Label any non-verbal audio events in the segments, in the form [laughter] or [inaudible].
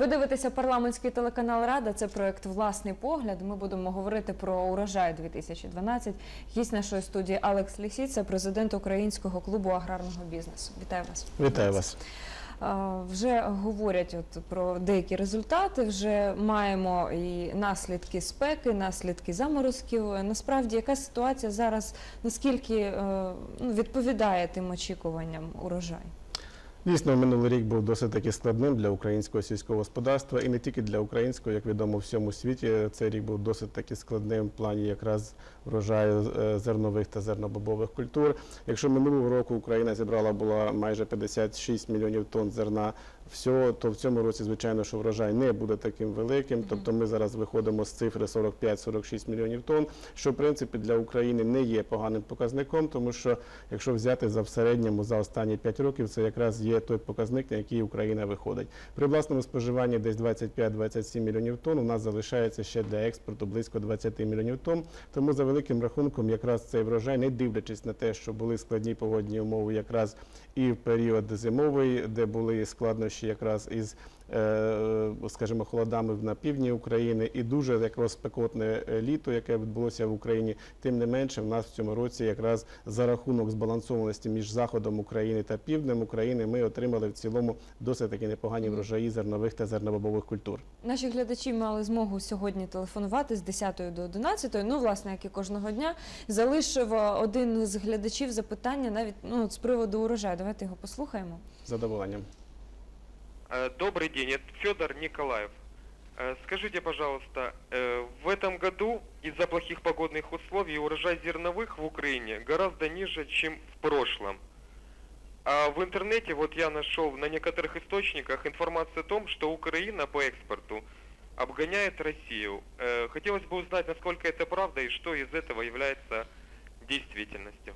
Ви дивитеся парламентський телеканал Рада. Це проект Власний погляд. Ми будемо говорити про урожай 2012. Гість нашої студії Алекс Лісіця, президент Українського клубу аграрного бізнесу. Вітаю вас. Вітаю вас. Вже говорять от про деякі результати. Вже маємо і наслідки спеки, наслідки заморозків. Насправді, яка ситуація зараз? Наскільки е, ну, відповідає тим очікуванням урожай? Дійсно, минулий рік був досить таки складним для українського сільського господарства і не тільки для українського, як відомо в всьому світі. Цей рік був досить таки складним в плані якраз врожаю е, зернових та зернобобових культур. Якщо минулого року Україна зібрала була майже 56 мільйонів тонн зерна всього, то в цьому році, звичайно, що врожай не буде таким великим. Тобто ми зараз виходимо з цифри 45-46 мільйонів тонн, що в принципі для України не є поганим показником, тому що якщо взяти за в середньому за останні 5 років, це якраз є той показник, на який Україна виходить. При власному споживанні десь 25-27 мільйонів тонн. У нас залишається ще для експорту близько 20 мільйонів тонн. Тому за великим рахунком, якраз цей врожай, не дивлячись на те, що були складні погодні умови, якраз і в період зимовий, де були складнощі якраз із е, скажімо, холодами на півдні України і дуже якраз спекотне е, літо, яке відбулося в Україні. Тим не менше, в нас в цьому році якраз за рахунок збалансованості між заходом України та півднем України ми отримали в цілому досить таки непогані врожаї зернових та зернобобових культур. Наші глядачі мали змогу сьогодні телефонувати з 10 до 11. Ну, власне, як і кожного дня, залишив е, один з глядачів запитання навіть ну, з приводу урожаю. Давайте його послухаємо. Задоволенням. Э, Добрый день, это Федор Николаев. Э, Скажите, пожалуйста, э, в этом году из-за плохих погодных условий урожай зерновых в Украине гораздо ниже, чем в прошлом. А в интернете вот я нашел на некоторых источниках информацию о том, что Украина по экспорту обгоняет Россию. Хотелось бы узнать, насколько это правда и что из этого является действительностью.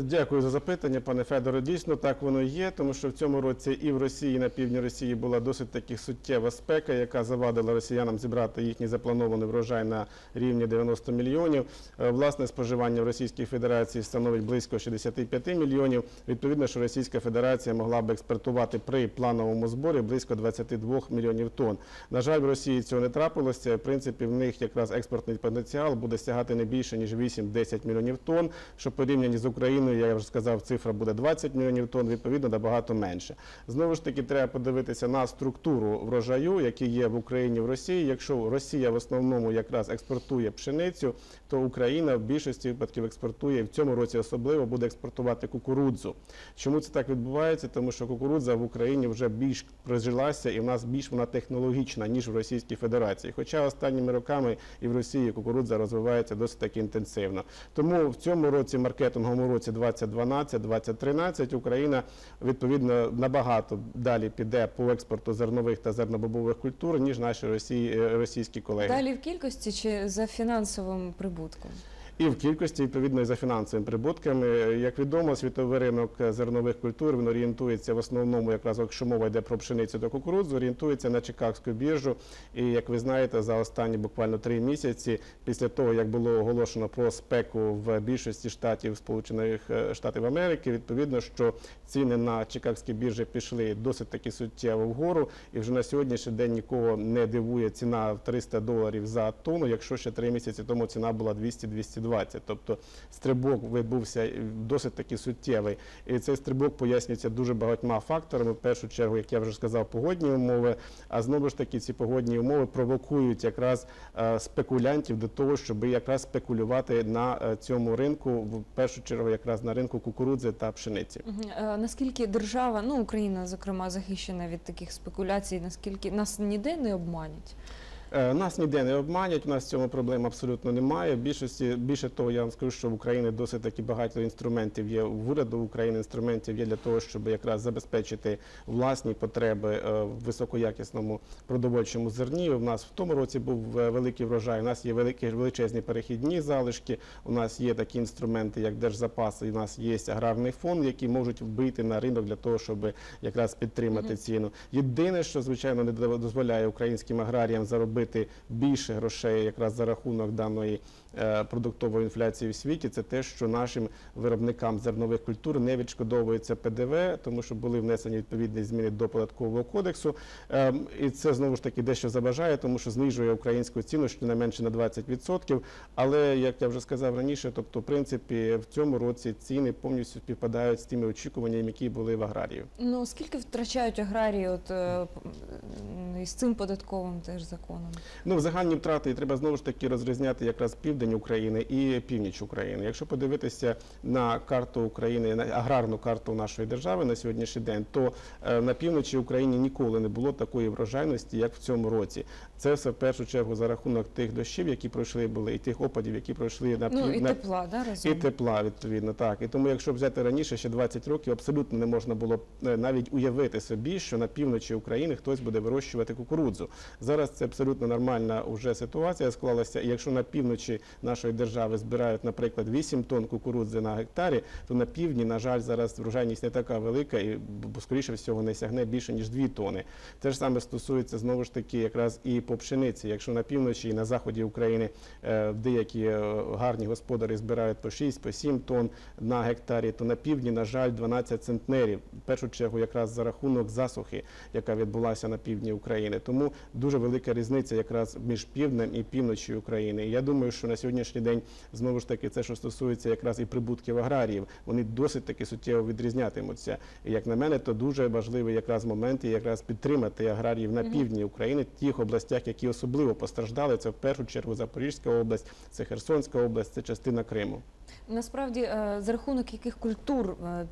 Дякую за запитання, пане Федоре. Дійсно, так воно є, тому що в цьому році і в Росії, і на півдні Росії була досить таки суттєва спека, яка завадила росіянам зібрати їхній запланований врожай на рівні 90 мільйонів. Е, Власне споживання в Російській Федерації становить близько 65 мільйонів. Відповідно, що Російська Федерація могла б експортувати при плановому зборі близько 22 мільйонів тонн. На жаль, в Росії цього не трапилося. В принципі, в них якраз експортний потенціал буде сягати не більше ніж 8-10 мільйонів тонн, що порівняні з Україною, я вже сказав, цифра буде 20 мільйонів тонн, відповідно, набагато менше. Знову ж таки, треба подивитися на структуру врожаю, який є в Україні в Росії. Якщо Росія в основному якраз експортує пшеницю, то Україна в більшості випадків експортує і в цьому році особливо буде експортувати кукурудзу. Чому це так відбувається? Тому що кукурудза в Україні вже більш прижилася і в нас більш вона технологічна ніж в Російській Федерації. Хоча останніми роками і в Росії кукурудза розвивається досить таки інтенсивно. Тому в цьому році, маркетинговому році 2012-2013, Україна відповідно набагато далі піде по експорту зернових та зернобобових культур ніж наші е, російські колеги. Далі в кількості чи за фінансовим прибутком? І в кількості відповідно і за фінансовими прибутками. Як відомо, світовий ринок зернових культур він орієнтується в основному, якраз якщо мова йде про пшеницю та кукурудзу, орієнтується на Чикагську біржу. І як ви знаєте, за останні буквально три місяці, після того як було оголошено про спеку в більшості штатів Сполучених е, Штатів Америки, відповідно, що ціни на Чикагській біржі пішли досить таки суттєво вгору, і вже на сьогоднішній день нікого не дивує ціна в 300 доларів за тонну. Якщо ще три місяці тому ціна була 200-220. Тобто стрибок відбувся досить таки суттєвий. І цей стрибок пояснюється дуже багатьма факторами. В першу чергу, як я вже сказав, погодні умови. А знову ж таки, ці погодні умови провокують якраз е, спекулянтів до того, щоб якраз спекулювати на е, цьому ринку, в першу чергу, якраз на ринку кукурудзи та пшениці. Е, Наскільки держава, ну Україна, зокрема, захищена від таких спекуляцій, наскільки нас ніде не обманять? Е, Нас ніде не обманять, у нас в цьому проблем абсолютно немає. Більшості більше того, я вам скажу, що в Україні досить таки багато інструментів є в уряду України. Інструментів є для того, щоб якраз забезпечити власні потреби е, в високоякісному продовольчому зерні. У нас в тому році був е, великий врожай. У нас є великі величезні перехідні залишки. У нас є такі інструменти, як держзапаси. У нас є аграрний фонд, які можуть вийти на ринок для того, щоб якраз підтримати ціну. Єдине, що звичайно не дозволяє українським аграріям заробити заробити більше грошей якраз за рахунок даної продуктової інфляції в світі, це те, що нашим виробникам зернових культур не відшкодовується ПДВ, тому що були внесені відповідні зміни до податкового кодексу. Ем, І це знову ж таки дещо заважає, тому що знижує українську ціну щонайменше на 20%. Але як я вже сказав раніше, тобто, в принципі, в цьому році ціни повністю співпадають з тими очікуваннями, які були в аграріїв. Ну скільки втрачають аграрії от е, із цим податковим теж законом? Ну, в загальні втрати треба знову ж таки розрізняти якраз південь України і північ України. Якщо подивитися на карту України, на аграрну карту нашої держави на сьогоднішній день, то е, на півночі України ніколи не було такої врожайності, як в цьому році. Це все в першу чергу за рахунок тих дощів, які пройшли були, і тих опадів, які пройшли на Ну і на тепла, да, разом? і тепла, відповідно, так. І тому, якщо взяти раніше, ще 20 років, абсолютно не можна було е, навіть уявити собі, що на півночі України хтось буде вирощувати кукурудзу. Зараз це абсолютно нормальна вже ситуація склалася. І якщо на півночі нашої держави збирають, наприклад, 8 тонн кукурудзи на гектарі, то на півдні, на жаль, зараз врожайність не така велика і скоріше всього не сягне більше ніж 2 тони. Те ж саме стосується знову ж таки якраз і по пшениці. Якщо на півночі і на заході України е, деякі е, гарні господарі збирають по 6, по 7 тонн на гектарі, то на півдні, на жаль, 12 центнерів. В першу чергу якраз за рахунок засухи, яка відбулася на півдні України. Тому дуже велика різниця якраз між півднем і півночі України. І я думаю, що на сьогоднішній день знову ж таки це, що стосується якраз і прибутків аграріїв, вони досить таки суттєво відрізнятимуться. І як на мене, то дуже важливий якраз момент і якраз підтримати аграріїв на півдні України, тих областях, які особливо постраждали. Це в першу чергу Запорізька область, це Херсонська область, це частина Криму. Насправді, е, за рахунок яких культур е,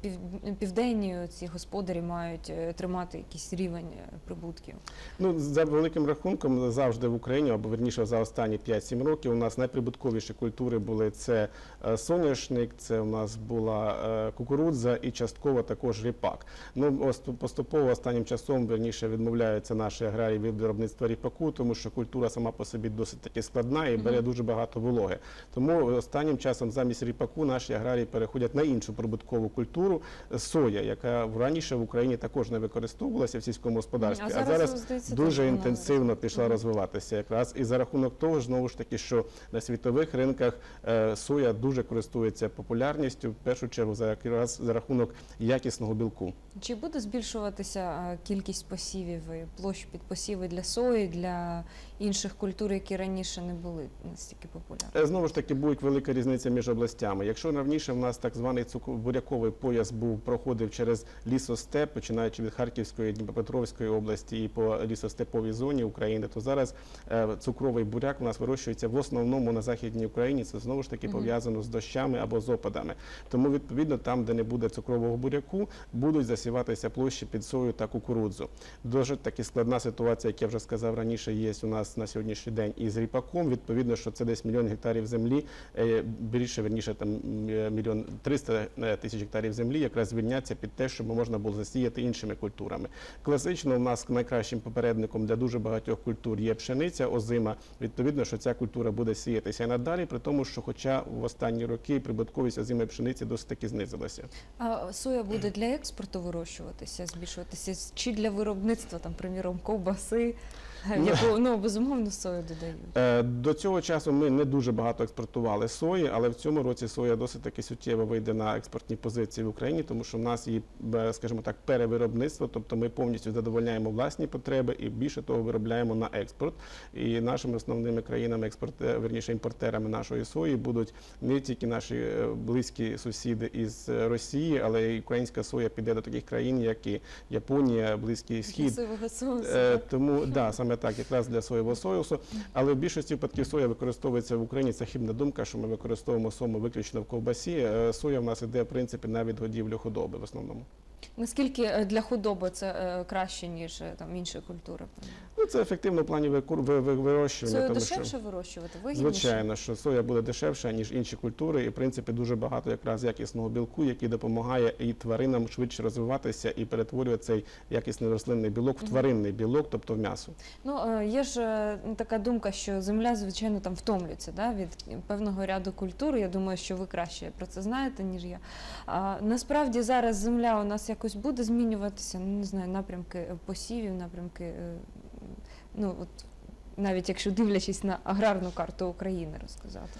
південні ці господарі мають е, тримати якийсь рівень прибутків? Ну, за великим рахунком, завжди в Україні, або верніше за останні 5-7 років, у нас найприбутковіші культури були це соняшник, це у нас була кукурудза і частково також ріпак. Ну, поступово останнім часом, верніше, відмовляються наші аграрії від виробництва ріпаку, тому що культура сама по собі досить таки складна і бере дуже багато вологи. Тому останнім часом замість ріпаку наші аграрії переходять на іншу прибуткову культуру соя, яка раніше в Україні також не використовувалася в сільському господарстві. А зараз, здається, дуже інтенсивно пішла розвиватися якраз і за рахунок того, знову ж таки, що на світових ринках е, соя дуже користується популярністю, в першу чергу за якраз за рахунок якісного білку. Чи буде збільшуватися е, кількість посівів і площ під посіви для сої, для інших культур, які раніше не були настільки популярні? Е, Знову ж таки, буде велика різниця між областями. Якщо раніше в нас так званий буряковий пояс був проходив через лісостеп, починаючи від Харківської, Дніпропетровської області і по лісостеповій зоні України, то зараз е, цукровий буряк у нас вирощується в основному на західній Україні. Це знову ж таки пов'язано з дощами або з опадами. Тому відповідно там, де не буде цукрового буряку, будуть засіватися площі під сою та кукурудзу. Дуже таки складна ситуація, як я вже сказав раніше, є у нас на сьогоднішній день із ріпаком. Відповідно, що це десь мільйон гектарів землі, е, більше верніше там мільйон 300 тисяч гектарів землі, якраз звільняться під те, щоб можна було засіяти іншими культурами. Класично у нас найкращим попередником для дуже багатьох культур є пшениця, озима. Відповідно, що ця культура буде сіятися і надалі, при тому, що, хоча в останні роки прибутковість озимої пшениці досить таки знизилася. А соя буде для експорту вирощуватися, збільшуватися, чи для виробництва, там, приміром, ковбаси, е, в яку ну, безумовно сою додають. Е, До цього часу ми не дуже багато експортували сої, але в цьому році соя досить таки суттєво вийде на експортні позиції в Україні, тому що в нас є, е, скажімо так, перевиробництво, тобто ми повністю задовольняємо власні потреби і більше того виробляємо на експорт. І нашими основними країнами експорт, верніше імпортерами нашої сої будуть не тільки наші е, близькі сусіди із е, Росії, але й українська соя піде до таких країн, як і Японія, Близький Схід. Е? Тому да, саме так, якраз для соєвого соусу. Але в більшості випадків соя використовується в Україні. Це хибна думка, що ми використовуємо сому виключно в ковбасі. Е, Соя в нас іде в принципі на відгодівлю худоби в основному. Наскільки е, для худоби це е, краще, ніж е, там інші культури? Ну це ефективно в плані вирощування. Сою тому дешевше що вирощувати, вигідніше? звичайно, що соя буде дешевша ніж інші культури, і в принципі дуже багато якраз якісного білку, який допомагає і тваринам швидше розвиватися і перетворює цей якісний рослинний білок в тваринний білок, тобто в м'ясо. Ну, є ж така думка, що земля, звичайно, там втомлюється да, від певного ряду культур. Я думаю, що ви краще про це знаєте, ніж я. А, насправді зараз земля у нас якось буде змінюватися, ну, не знаю, напрямки посівів, напрямки. е, Ну, от, навіть якщо дивлячись на аграрну карту України, розказати?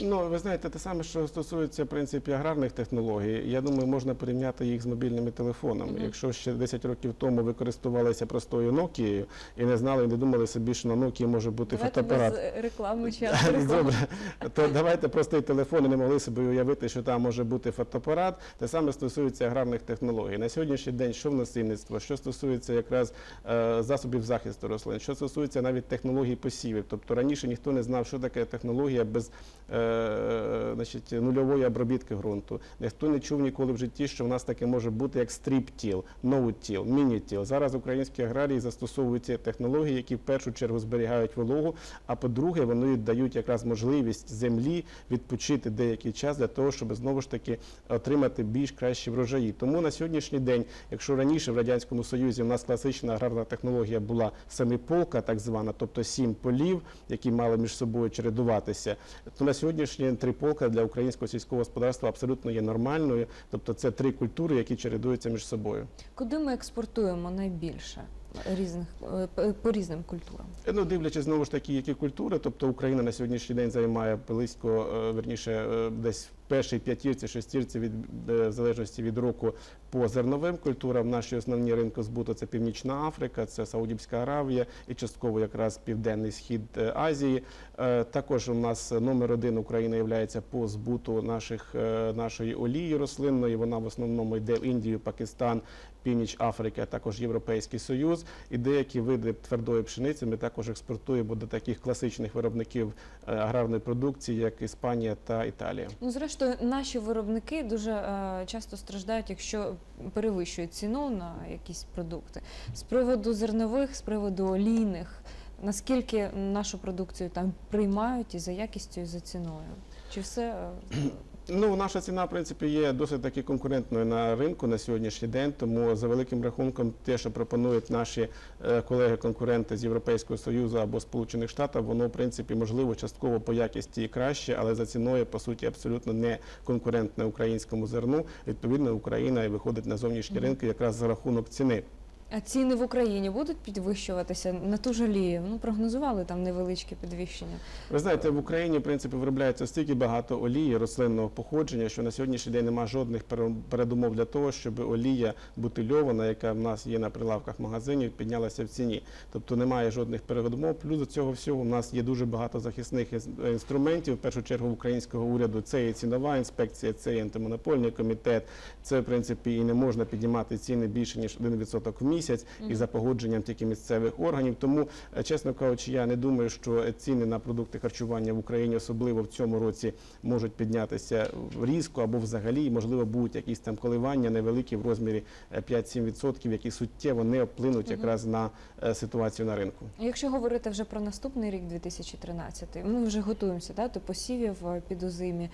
Ну, ви знаєте, те саме, що стосується в принципі аграрних технологій, я думаю, можна порівняти їх з мобільними телефонами. Якщо ще 10 років тому ви користувалися простою Nokia і не знали, і не думали собі, що на Nokia може бути Давайте фотоапарат. без е, реклами чи. [laughs] Добре, то давайте простий телефон і не могли собі уявити, що там може бути фотоапарат. Те саме стосується аграрних технологій. На сьогоднішній день, що в насильництво, що стосується якраз е, засобів захисту рослин, що стосується навіть технологій посівів. Тобто раніше ніхто не знав, що таке технологія без е, значить, нульової обробітки ґрунту. Ніхто не чув ніколи в житті, що в нас таке може бути як стріп-тіл, ноут-тіл, міні-тіл. Зараз українські аграрії застосовують ці технології, які в першу чергу зберігають вологу, а по-друге, вони дають якраз можливість землі відпочити деякий час для того, щоб знову ж таки отримати більш кращі врожаї. Тому на сьогоднішній день, якщо раніше в радянському союзі у нас класична аграрна технологія була семиполка, так звана, тобто сім полів, які мали між собою чередуватися, то на сьогоднішній день триполка для українського сільського господарства абсолютно є нормальною. Тобто це три культури, які чередуються між собою. Куди ми експортуємо найбільше різних е, по різним культурам? Ну, дивлячись знову ж таки, які культури, тобто Україна на сьогоднішній день займає близько, е, верніше, е, десь першій п'ятірці, шестірці від е, залежності від року по зерновим культурам. Наші основні ринки збуту це Північна Африка, це Саудівська Аравія і частково якраз Південний Схід е, Азії. Е, Також у нас номер один Україна є по збуту наших нашої олії рослинної. Вона в основному йде в Індію, Пакистан, Північ Африки, а також Європейський Союз. І деякі види твердої пшениці ми також експортуємо до таких класичних виробників аграрної продукції, як Іспанія та Італія. Ну, зрештою, наші виробники дуже е, часто страждають, якщо перевищують ціну на якісь продукти. З приводу зернових, з приводу олійних, наскільки нашу продукцію там приймають і за якістю, і за ціною? Чи все е, Ну, наша ціна, в принципі, є досить таки конкурентною на ринку на сьогоднішній день. Тому за великим рахунком, те, що пропонують наші е, колеги-конкуренти з Європейського Союзу або Сполучених Штатів, воно в принципі можливо частково по якісті і краще, але за ціною по суті абсолютно не конкурентне українському зерну. Відповідно, Україна і виходить на зовнішні ринки якраз за рахунок ціни. А ціни в Україні будуть підвищуватися на ту ж олію? Ну, прогнозували там невеличке підвищення. Ви знаєте, в Україні в принципі виробляється стільки багато олії рослинного походження, що на сьогоднішній день немає жодних передумов для того, щоб олія бутильована, яка в нас є на прилавках магазинів, піднялася в ціні. Тобто немає жодних передумов. Плюс до цього всього в нас є дуже багато захисних інструментів. В першу чергу українського уряду це і цінова інспекція, це і антимонопольний комітет. Це в принципі і не можна піднімати ціни більше ніж 1% в місяць, і за погодженням тільки місцевих органів. Тому Е, Чесно кажучи, я не думаю, що ціни на продукти харчування в Україні, особливо в цьому році, можуть піднятися різко або взагалі, можливо, будуть якісь там коливання невеликі в розмірі е, 5-7%, які суттєво не вплинуть якраз на е, ситуацію на ринку. Якщо говорити вже про наступний рік, 2013, ми вже готуємося да, до посівів е, під озимі.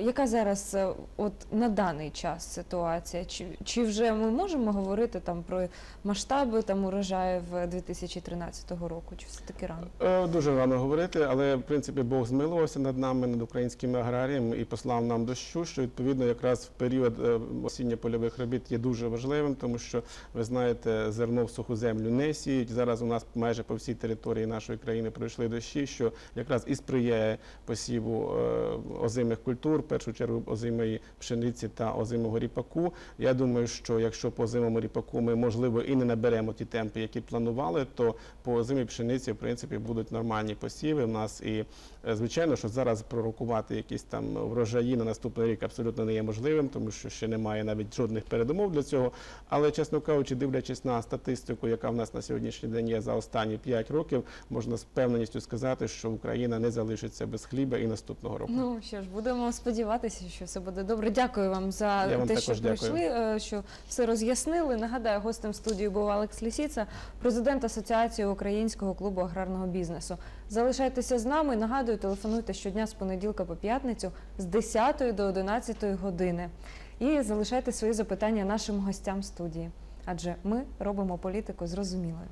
Яка зараз е, от на даний час ситуація? Чи, чи вже ми можемо говорити там про масштаби там урожаїв 2013 року? Чи все таки рано? Е, Дуже рано говорити, але в принципі Бог змилувався над нами, над українськими аграріями і послав нам дощу, що відповідно якраз в період е, осінньо-польових робіт є дуже важливим, тому що ви знаєте, зерно в суху землю не сіють. Зараз у нас майже по всій території нашої країни пройшли дощі, що якраз і сприяє посіву е, озимих культур, в першу чергу озимої пшениці та озимого ріпаку. Я думаю, що якщо по озимому ріпаку ми можливо і не наберемо ті темпи, які планували, то по озимій пшениці в принципі будуть нормальні посіви. У нас і е, звичайно, що зараз пророкувати якісь там врожаї на наступний рік абсолютно не є можливим, тому що ще немає навіть жодних передумов для цього. Але чесно кажучи, дивлячись на статистику, яка в нас на сьогоднішній день є за останні 5 років, можна з певненістю сказати, що Україна не залишиться без хліба і наступного року. Ну що ж, будемо сподіватися, що все буде добре. Дякую вам за Я вам те, що прийшли, е, що все роз'яснили. Нагадаю, гостем студії був Алекс Лісіца, президент Асоціації українського клубу аграрного бізнесу. Залишайтеся з нами. Нагадую, телефонуйте щодня з понеділка по п'ятницю з 10 до 11 години. І залишайте свої запитання нашим гостям студії. Адже ми робимо політику зрозумілою.